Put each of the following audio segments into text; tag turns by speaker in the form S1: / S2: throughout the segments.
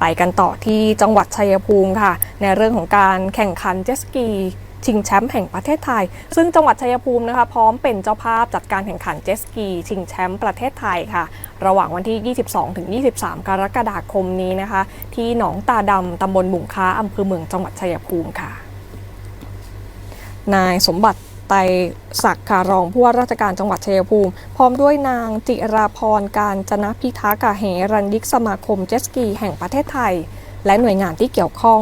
S1: ไปกันต่อที่จังหวัดชัยภูมิค่ะ ในเรื่องของการแข่งขันเจสกีชิงแชมป์แห่งประเทศไทย ซึ่งจังหวัดชัยภูมินะคะ พร้อมเป็นเจ้าภาพจัดการแข่งขันเจสกีชิงแชมป์ประเทศไทยค่ะ ระหว่างวันที่ 22 ถึง 23 กรกฎาคมนี้นะคะ ที่หนองตาดำตำบลบุงค้าอำเภอเมืองจังหวัดชัยภูมิค่ะ นายสมบัติ ไตรศักดิ์ค่ะรองผู้ว่าราชการจังหวัดชัยภูมิ พร้อมด้วยนางจิราพรการจนะพิทักษ์กะเหรันยิกสมาคมเจสกีแห่งประเทศไทย และหน่วยงานที่เกี่ยวข้อง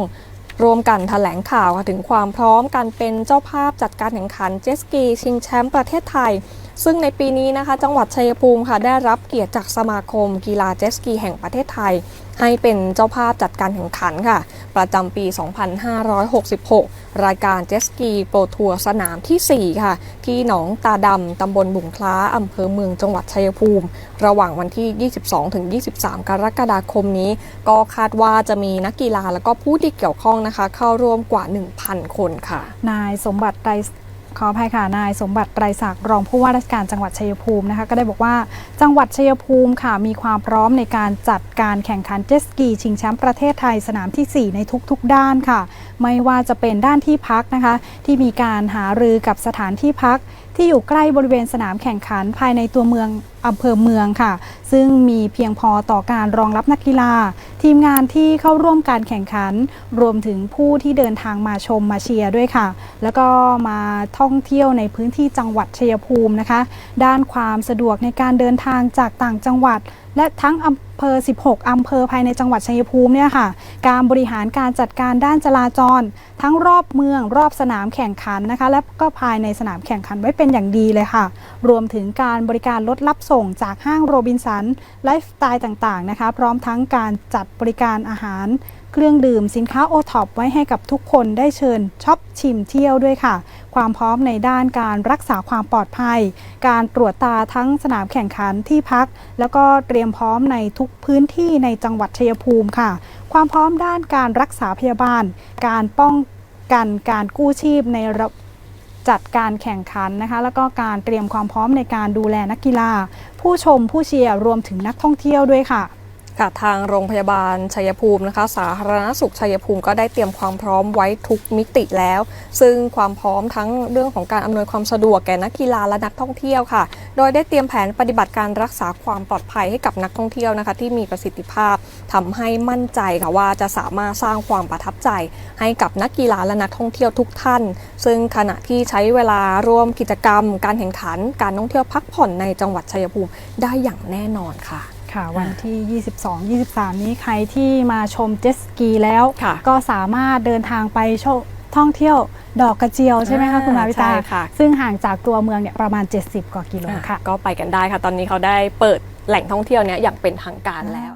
S1: รวมกันแถลงข่าวถึงความพร้อมการเป็นเจ้าภาพจัดการแข่งขันเจสกีชิงแชมป์ประเทศไทย ซึ่งในปีนี้นะคะ จังหวัดชัยภูมิค่ะได้รับเกียรติจากสมาคมกีฬาเจสกีแห่งประเทศไทย ให้เป็นเจ้าภาพจัดการแข่งขันค่ะ ประจำปี 2566 รายการเจสกีโปรทัวร์สนามที่ 4 ค่ะ ที่หนองตาดำตำบลบุงคล้าอำเภอเมืองจังหวัดชัยภูมิ ระหว่างวันที่ 22-23 กรกฎาคมนี้ ก็คาดว่าจะมีนักกีฬาและก็ผู้ที่เกี่ยวข้องนะคะ เข้าร่วมกว่า 1,000 คนค่ะ
S2: นายสมบัติไตร ขออภัยค่ะ นายสมบัติไตรศักดิ์รองผู้ว่าราชการจังหวัดชัยภูมินะคะก็ได้บอกว่าจังหวัดชัยภูมิค่ะมีความพร้อมในการจัดการแข่งขันเจสกีชิงแชมป์ประเทศไทยสนามทีสี่4 ในทุกๆ ด้านค่ะ ไม่ว่าจะเป็นด้านที่พักนะคะ ที่มีการหารือกับสถานที่พัก ที่อยู่ใกล้บริเวณสนามแข่งขันภายในตัวเมือง อำเภอเมืองค่ะ ซึ่งมีเพียงพอต่อการรองรับนักกีฬา ทีมงานที่เข้าร่วมการแข่งขัน รวมถึงผู้ที่เดินทางมาชมมาเชียร์ด้วยค่ะ แล้วก็มาท่องเที่ยวในพื้นที่จังหวัดชัยภูมินะคะ ด้านความสะดวกในการเดินทางจากต่างจังหวัด และทั้งอำเภอ 16 อำเภอภายในจังหวัดชัยภูมิเนี่ยค่ะ การบริหารการจัดการด้านจราจร ทั้งรอบเมืองรอบสนามแข่งขันนะคะ และก็ภายในสนามแข่งขันไว้เป็นอย่างดีเลยค่ะ รวมถึงการบริการรถรับส่งจากห้างโรบินสัน ไลฟ์สไตล์ต่างๆนะคะ พร้อมทั้งการจัดบริการอาหาร เครื่องดื่มสินค้าโอท็อปไว้ให้กับทุกคนได้เชิญช็อปชิมเที่ยวด้วยค่ะ ความพร้อมในด้านการรักษาความปลอดภัย การตรวจตาทั้งสนามแข่งขันที่พัก แล้วก็เตรียมพร้อมในทุกพื้นที่ในจังหวัดชัยภูมิค่ะ ความพร้อมด้านการรักษาพยาบาล การป้องกันการกู้ชีพในระ จัดการแข่งขันนะคะแล้วก็การเตรียมความพร้อมในการดูแลนักกีฬา ผู้ชมผู้เชียร์รวมถึงนักท่องเที่ยวด้วยค่ะ
S1: ค่ะทางโรงพยาบาลชัยภูมินะคะ สาธารณสุขชัยภูมิก็ได้เตรียมความพร้อมไว้ทุกมิติแล้ว ซึ่งความพร้อมทั้งเรื่องของการอำนวยความสะดวกแก่นักกีฬาและนักท่องเที่ยวค่ะ โดยได้เตรียมแผนปฏิบัติการรักษาความปลอดภัยให้กับนักท่องเที่ยวนะคะ ที่มีประสิทธิภาพ ทำให้มั่นใจค่ะว่าจะสามารถสร้างความประทับใจ ให้กับนักกีฬาและนักท่องเที่ยวทุกท่าน ซึ่งขณะที่ใช้เวลาร่วมกิจกรรม การแข่งขัน การท่องเที่ยวพักผ่อนในจังหวัดชัยภูมิได้อย่างแน่นอนค่ะ
S2: ค่ะวันที่ 22 23 นี้ใครที่มาชมเจ็ตสกีแล้ว
S1: ค่ะ
S2: ก็สามารถเดินทางไปชมท่องเที่ยวดอกกระเจียวใช่ไหมคะ
S1: อ่า
S2: คุณมาวิตา
S1: ใช่ค่ะ
S2: ซึ่งห่างจากตัวเมืองเนี่ยประมาณ 70 กว่ากิโลค่ะ
S1: ก็ไปกันได้ค่ะ ตอนนี้เขาได้เปิดแหล่งท่องเที่ยวเนี้ยอย่างเป็นทางการแล้ว